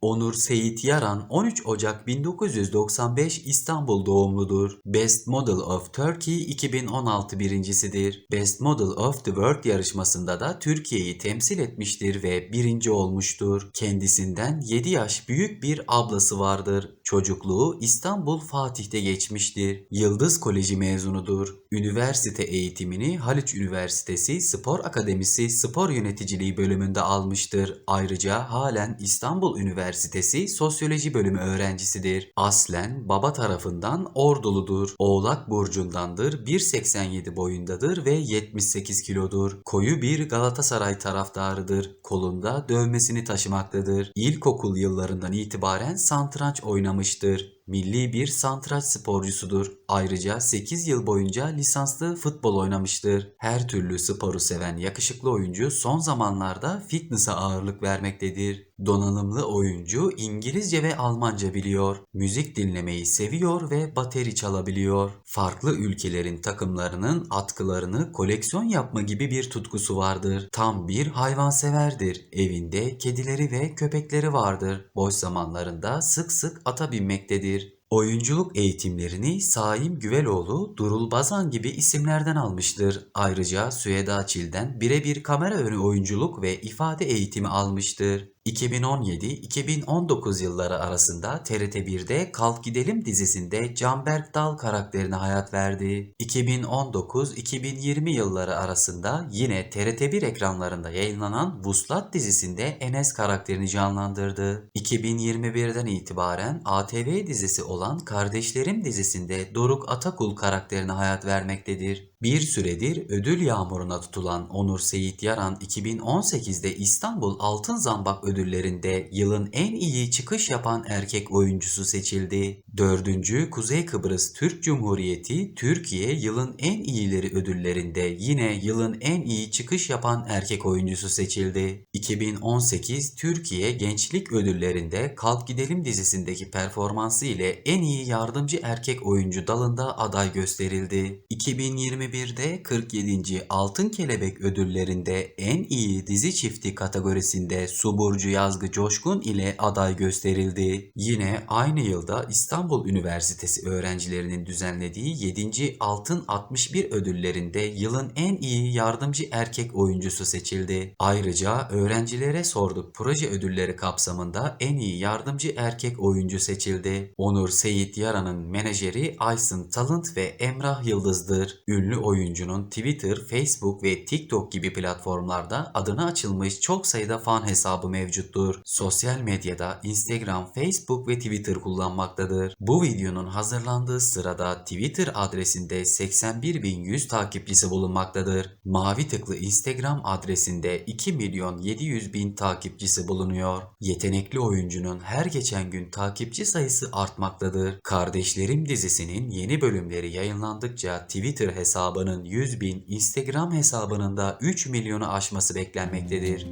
Onur Seyit Yaran 13 Ocak 1995 İstanbul doğumludur. Best Model of Turkey 2016 birincisidir. Best Model of the World yarışmasında da Türkiye'yi temsil etmiştir ve birinci olmuştur. Kendisinden 7 yaş büyük bir ablası vardır. Çocukluğu İstanbul Fatih'te geçmiştir. Yıldız Koleji mezunudur. Üniversite eğitimini Haliç Üniversitesi Spor Akademisi Spor Yöneticiliği bölümünde almıştır. Ayrıca halen İstanbul Üniversitesi Sosyoloji bölümü öğrencisidir. Aslen baba tarafından Orduludur. Oğlak burcundandır. 1.87 boyundadır ve 78 kilodur. Koyu bir Galatasaray taraftarıdır. Kolunda dövmesini taşımaktadır. İlkokul yıllarından itibaren santranç oynamıştır. Milli bir santraç sporcusudur. Ayrıca 8 yıl boyunca lisanslı futbol oynamıştır. Her türlü sporu seven yakışıklı oyuncu son zamanlarda fitness'a ağırlık vermektedir. Donanımlı oyuncu İngilizce ve Almanca biliyor. Müzik dinlemeyi seviyor ve bateri çalabiliyor. Farklı ülkelerin takımlarının atkılarını koleksiyon yapma gibi bir tutkusu vardır. Tam bir hayvanseverdir. Evinde kedileri ve köpekleri vardır. Boş zamanlarında sık sık ata binmektedir. Oyunculuk eğitimlerini Saim Güveloğlu, Durul Bazan gibi isimlerden almıştır. Ayrıca Süheda Çil'den birebir kamera önü oyunculuk ve ifade eğitimi almıştır. 2017-2019 yılları arasında TRT1'de Kalk Gidelim dizisinde Canberk Dal karakterine hayat verdi. 2019-2020 yılları arasında yine TRT1 ekranlarında yayınlanan Vuslat dizisinde Enes karakterini canlandırdı. 2021'den itibaren ATV dizisi olan Kardeşlerim dizisinde Doruk Atakul karakterine hayat vermektedir. Bir süredir ödül yağmuruna tutulan Onur Seyit Yaran 2018'de İstanbul Altın Zambak ödüllerinde yılın en iyi çıkış yapan erkek oyuncusu seçildi. 4. Kuzey Kıbrıs Türk Cumhuriyeti Türkiye yılın en iyileri ödüllerinde yine yılın en iyi çıkış yapan erkek oyuncusu seçildi. 2018 Türkiye Gençlik Ödülleri'nde Kalk Gidelim dizisindeki performansı ile en iyi yardımcı erkek oyuncu dalında aday gösterildi. 2021'de 47. Altın Kelebek ödüllerinde en iyi dizi çifti kategorisinde Suburcu Yazgı Coşkun ile aday gösterildi. Yine aynı yılda İstanbul Üniversitesi öğrencilerinin düzenlediği 7. Altın 61 ödüllerinde yılın en iyi yardımcı erkek oyuncusu seçildi. Ayrıca öğrencilere sorduk proje ödülleri kapsamında en iyi yardımcı erkek oyuncu seçildi. Onur Seyit Yaran'ın menajeri Aysun Talent ve Emrah Yıldız'dır. Ünlü oyuncunun Twitter, Facebook ve TikTok gibi platformlarda adına açılmış çok sayıda fan hesabı mevcuttur. Sosyal medyada Instagram, Facebook ve Twitter kullanmaktadır. Bu videonun hazırlandığı sırada Twitter adresinde 81.100 takipçisi bulunmaktadır. Mavi tıklı Instagram adresinde 2 milyon 700 bin takipçisi bulunuyor. Yetenekli oyuncunun her geçen gün takipçi sayısı artmaktadır. Kardeşlerim dizisinin yeni bölümleri yayınlandıkça Twitter hesabının 100 bin, Instagram hesabının da 3 milyonu aşması beklenmektedir.